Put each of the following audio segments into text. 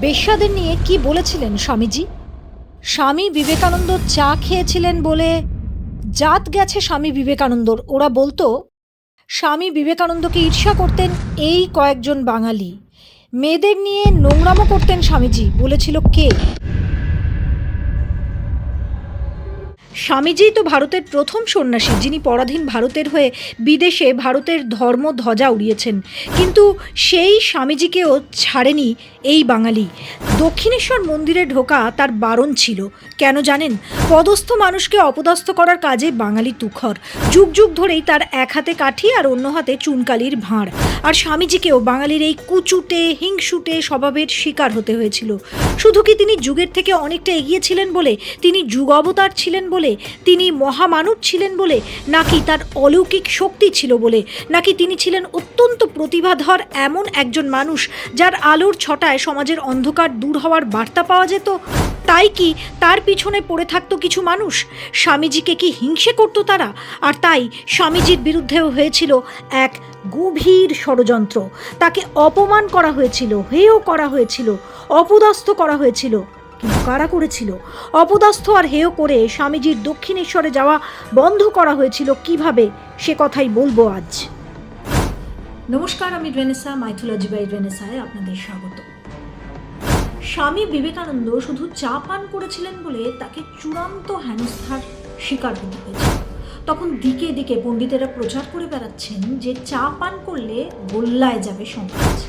বেশ্যাদের নিয়ে কি বলেছিলেন স্বামীজি? স্বামী বিবেকানন্দ চা খেয়েছিলেন বলে জাত গেছে স্বামী বিবেকানন্দর। ওরা বলতো, স্বামী বিবেকানন্দকে ঈর্ষা করতেন এই কয়েকজন বাঙালি। মেয়েদের নিয়ে নোংরামো করতেন স্বামীজি, বলেছিল কে? স্বামীজি তো ভারতের প্রথম সন্ন্যাসী, যিনি পরাধীন ভারতের হয়ে বিদেশে ভারতের ধর্ম ধ্বজা উড়িয়েছেন। কিন্তু সেই স্বামীজিকেও ছাড়েনি এই বাঙালি। দক্ষিণেশ্বর মন্দিরে ঢোকা তার বারণ ছিল। কেন জানেন? পদস্থ মানুষকে অপদস্থ করার কাজে বাঙালি তুখর। যুগ যুগ ধরেই তার এক হাতে কাঠি আর অন্য হাতে চুনকালির ভাঁড়। আর স্বামীজিকেও বাঙালির এই কুচুটে, হিংসুটে স্বভাবের শিকার হতে হয়েছিল। শুধু কি তিনি যুগের থেকে অনেকটা এগিয়েছিলেন বলে, তিনি যুগ অবতার ছিলেন বলে তিনি মহামানব ছিলেন বলে, নাকি তার অলৌকিক শক্তি ছিল বলে, নাকি তিনি ছিলেন অত্যন্ত প্রতিভাধর এমন একজন মানুষ যার আলোর ছটায় সমাজের অন্ধকার দূর হওয়ার বার্তা পাওয়া যেত? তাই কি তার পিছনে পড়ে থাকতো কিছু মানুষ? স্বামীজিকে কি হিংসে করতো তারা? আর তাই স্বামীজির বিরুদ্ধেও হয়েছিল এক গভীর ষড়যন্ত্র। তাকে অপমান করা হয়েছিল, হেয় করা হয়েছিল, অপদস্থ করা হয়েছিল। কারা করেছিল। অপদস্থ আর হেয় করে স্বামীজির দক্ষিণেশ্বরে যাওয়া বন্ধ করা হয়েছিল কীভাবে, সে কথাই বলব আজ। নমস্কার, আমি রেনেসা, মাইথোলজি বাই রেনেসায় আপনাদের স্বাগত। স্বামী বিবেকানন্দ শুধু চা পান করেছিলেন বলে তাকে চূড়ান্ত হেনস্থার শিকার হতে হয়েছে। তখন দিকে দিকে পণ্ডিতেরা প্রচার করে বেড়াচ্ছেন যে চা পান করলে গোল্লায় যাবে সমাজ।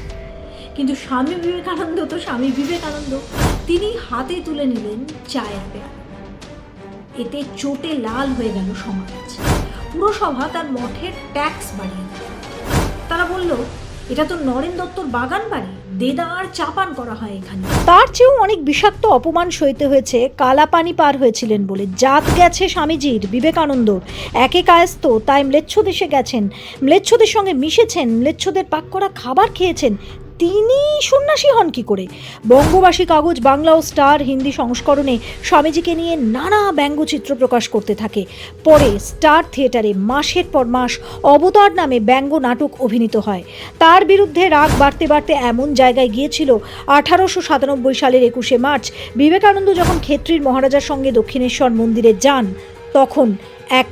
কিন্তু স্বামী বিবেকানন্দ তো স্বামী বিবেকানন্দ। তিনি হাতে তুলে নিলেন চায়ের পেয়ালা এতে চোটে লাল হয়ে গেল সমাজ। পুরসভা তার মঠের ট্যাক্স বাড়িয়ে দিল। তারা বলল, এটা তো নরেন দত্তর বাগান বাড়ি, দেদার চাপান করা হয় এখানে। তার চেয়েও অনেক বিষাক্ত অপমান সইতে হয়েছে, কালাপানি পার হয়েছিলেন বলে। জাত গেছে স্বামীজির, বিবেকানন্দ। একে কায়স্ত তাই ম্লেচ্ছদেশে গেছেন। ম্লেচ্ছদের সঙ্গে মিশেছেন, ম্লেচ্ছদের পাক করা খাবার খেয়েছেন তিনি সন্ন্যাসী হন কি করে? বঙ্গবাসী কাগজ, বাংলা ও স্টার হিন্দি সংস্করণে স্বামীজিকে নিয়ে নানা ব্যঙ্গচিত্র প্রকাশ করতে থাকে। পরে স্টার থিয়েটারে মাসের পর মাস অবতার নামে ব্যঙ্গ নাটক অভিনীত হয়। তার বিরুদ্ধে রাগ বাড়তে বাড়তে এমন জায়গায় গিয়েছিল আঠারোশো সাতানব্বই সালের একুশে মার্চ। বিবেকানন্দ যখন ক্ষেত্রীর মহারাজার সঙ্গে দক্ষিণেশ্বর মন্দিরে যান, তখন এক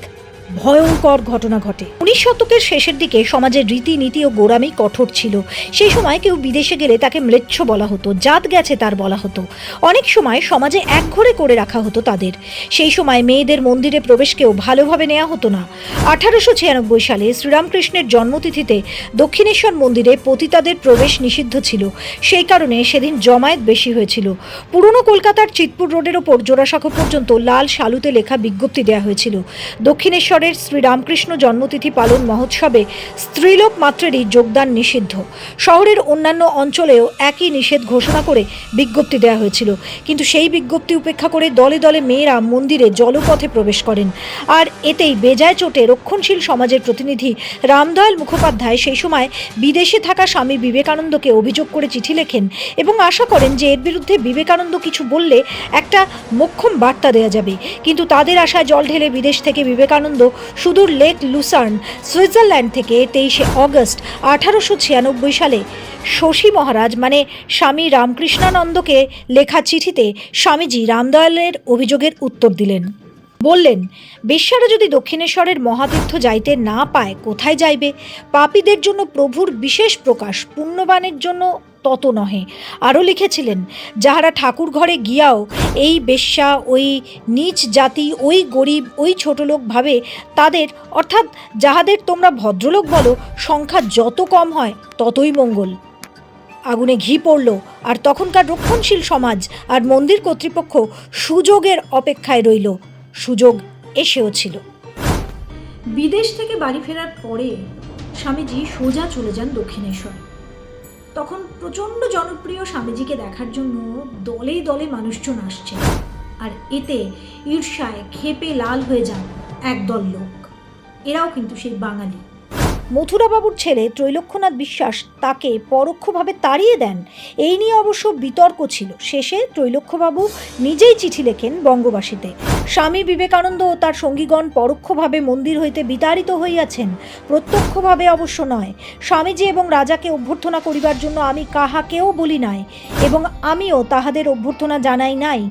ভয়ঙ্কর ঘটনা ঘটে। উনিশ শতকের শেষের দিকে সমাজের রীতিনীতি ও গোড়ামি কঠোর ছিল। সেই সময় কেউ বিদেশে গেলে তাকে ম্লেচ্ছ বলা হতো, জাত গেছে তার বলা হতো। অনেক সময় সমাজে একঘরে করে রাখা হতো তাদের। সেই সময় মেয়েদের মন্দিরে প্রবেশকেও ভালোভাবে নেওয়া হতো না। আঠারোশো ছিয়ানব্বই সালে শ্রীরামকৃষ্ণের জন্মতিথিতে দক্ষিণেশ্বর মন্দিরে পতিতাদের প্রবেশ নিষিদ্ধ ছিল। সেই কারণে সেদিন জমায়েত বেশি হয়েছিল। পুরনো কলকাতার চিতপুর রোডের ওপর জোড়াসাঁকো পর্যন্ত লাল শালুতে লেখা বিজ্ঞপ্তি দেওয়া হয়েছিল। দক্ষিণেশ্বরের শ্রীরামকৃষ্ণ জন্মতিথি পালন মহোৎসবে স্ত্রীলোক মাত্রেরই যোগদান নিষিদ্ধ। শহরের অন্যান্য অঞ্চলেও একই নিষেধ ঘোষণা করে বিজ্ঞপ্তি দেওয়া হয়েছিল। কিন্তু সেই বিজ্ঞপ্তি উপেক্ষা করে দলে দলে মেয়েরা মন্দিরে জলপথে প্রবেশ করেন। আর এতেই বেজায় চোটে রক্ষণশীল সমাজের প্রতিনিধি রামদয়াল মুখোপাধ্যায় সেই সময় বিদেশে থাকা স্বামী বিবেকানন্দকে অভিযোগ করে চিঠি লেখেন এবং আশা করেন যে এর বিরুদ্ধে বিবেকানন্দ কিছু বললে একটা মোক্ষম বার্তা দেওয়া যাবে। কিন্তু তাদের আশায় জল ঢেলে বিদেশ থেকে বিবেকানন্দ সুদূর লেক লুসার্ন, সুইজারল্যান্ড থেকে তেইশে অগস্ট আঠারোশো ছিয়ানব্বই সালে। শশী মহারাজ মানে স্বামী রামকৃষ্ণানন্দকে লেখা চিঠিতে স্বামীজি রামদয়ালের অভিযোগের উত্তর দিলেন। বললেন, বেশ্যারা যদি দক্ষিণেশ্বরের মহাতীর্থ যাইতে না পায়, কোথায় যাইবে? পাপীদের জন্য প্রভুর বিশেষ প্রকাশ, পুণ্যবানের জন্য তত নহে। আরও লিখেছিলেন, যাহারা ঠাকুর ঘরে গিয়াও এই বেশ্যা, ওই নিচ জাতি, ওই গরিব, ওই ছোটলোক ভাবে তাদের, অর্থাৎ যাহাদের তোমরা ভদ্রলোক বলো, সংখ্যা যত কম হয় ততই মঙ্গল। আগুনে ঘি পড়ল, আর তখনকার রক্ষণশীল সমাজ আর মন্দির কর্তৃপক্ষ সুযোগের অপেক্ষায় রইল। সুযোগ এসেও ছিল। বিদেশ থেকে বাড়ি ফেরার পরে স্বামীজি সোজা চলে যান দক্ষিণেশ্বর। তখন প্রচণ্ড জনপ্রিয় স্বামীজিকে দেখার জন্য দলে দলে মানুষজন আসছে। আর এতে ঈর্ষায় খেপে লাল হয়ে যান একদল লোক। এরাও কিন্তু সেই বাঙালি। মথুরাবাবুর ছেলে ত্রৈলক্ষ্যনাথ বিশ্বাস তাকে পরোক্ষভাবে তাড়িয়ে দেন। এই নিয়ে অবশ্য বিতর্ক ছিল। শেষে ত্রৈলক্ষ্যবাবু নিজেই চিঠি লেখেন বঙ্গবাসীতে। স্বামী বিবেকানন্দ ও তার সঙ্গীগণ পরোক্ষভাবে মন্দির হইতে বিতাড়িত হইয়াছেন। প্রত্যক্ষভাবে অবশ্য নয়। স্বামীজি এবং রাজাকে অভ্যর্থনা করিবার জন্য আমি কাহাকেও বলি নাই এবং আমিও তাহাদের অভ্যর্থনা জানাই নাই।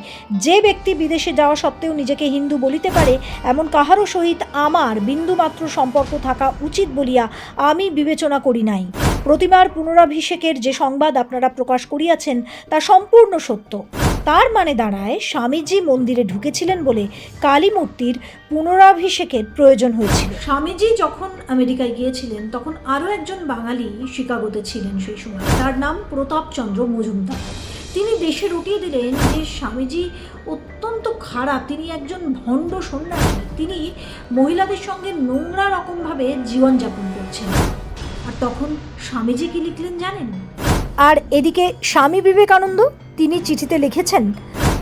যে ব্যক্তি বিদেশে যাওয়া সত্ত্বেও নিজেকে হিন্দু বলিতে পারে, এমন কাহারও সহিত আমার বিন্দুমাত্র সম্পর্ক থাকা উচিত বলিয়া আমি বিবেচনা করি নাই। প্রতিমার পুনরাভিষেকের যে সংবাদ আপনারা প্রকাশ করিয়াছেন, তা সম্পূর্ণ সত্য। তার মানে দাঁড়ায় স্বামীজি মন্দিরে ঢুকেছিলেন বলে কালী মূর্তির পুনরাভিষেকের প্রয়োজন হয়েছিল। স্বামীজি যখন আমেরিকায় গিয়েছিলেন, তখন আরও একজন বাঙালি শিকাগোতে ছিলেন সেই সময়। তার নাম প্রতাপচন্দ্র মজুমদার। তিনি দেশে রটিয়ে দিলেন যে স্বামীজি অত্যন্ত খারাপ, তিনি একজন ভণ্ড সন্ন্যাসী, তিনি মহিলাদের সঙ্গে নোংরা রকমভাবে জীবনযাপন করছেন। আর তখন স্বামীজি কি লিখলেন জানেন? আর এদিকে স্বামী বিবেকানন্দ, তিনি চিঠিতে লিখেছেন,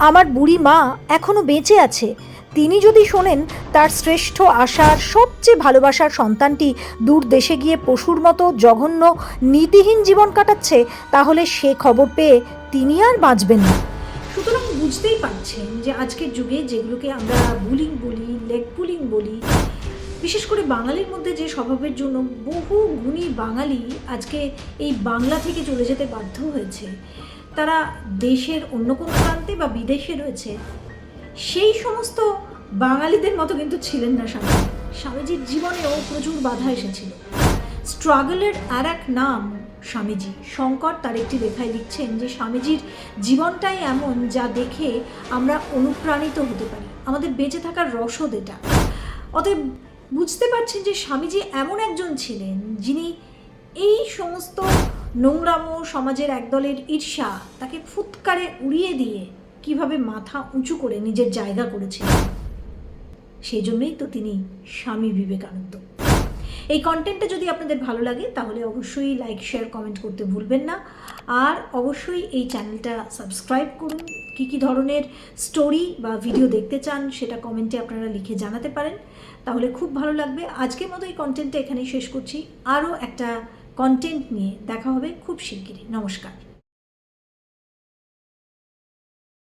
আমার বুড়ি মা এখনও বেঁচে আছে তিনি যদি শোনেন, তার শ্রেষ্ঠ আশার, সবচেয়ে ভালোবাসার সন্তানটি দূর দেশে গিয়ে পশুর মতো জঘন্য, নীতিহীন জীবন কাটাচ্ছে, তাহলে সে খবর পেয়ে তিনি আর বাঁচবেন না। সুতরাং বুঝতেই পারছেন যে আজকের যুগে যেগুলোকে আমরা বুলিং বলি, লেগ পুলিং বলি, বিশেষ করে বাঙালির মধ্যে যে স্বভাবের জন্য বহু গুণী বাঙালি আজকে এই বাংলা থেকে চলে যেতে বাধ্য হয়েছে। তারা দেশের অন্য কোনো প্রান্তে বা বিদেশে রয়েছে সেই সমস্ত বাঙালিদের মতো কিন্তু ছিলেন না স্বামী। স্বামীজির জীবনেও প্রচুর বাধা এসেছিল। স্ট্রাগলের আর এক নাম স্বামীজি। শঙ্কর তার একটি লেখায় লিখছেন যে, স্বামীজির জীবনটাই এমন যা দেখে আমরা অনুপ্রাণিত হতে পারি। আমাদের বেঁচে থাকার রসদ এটা। অতএব বুঝতে পারছেন যে, স্বামীজি এমন একজন ছিলেন যিনি এই সমস্ত নোংরাম সমাজের একদলের ঈর্ষা তাকে ফুৎকারে উড়িয়ে দিয়ে কীভাবে মাথা উঁচু করে নিজের জায়গা করেছিলেন সেই জন্যই তো তিনি স্বামী বিবেকানন্দ। এই কন্টেন্টটা যদি আপনাদের ভালো লাগে, তাহলে অবশ্যই লাইক শেয়ার কমেন্ট করতে ভুলবেন না। আর অবশ্যই এই চ্যানেলটা সাবস্ক্রাইব করুন। কী কী ধরনের স্টোরি বা ভিডিও দেখতে চান, সেটা কমেন্টে আপনারা লিখে জানাতে পারেন। তাহলে খুব ভালো লাগবে। আজকের মতো এই কন্টেন্টটা এখানেই শেষ করছি। আরও একটা কন্টেন্ট নিয়ে দেখা হবে খুব শিগগিরই। নমস্কার।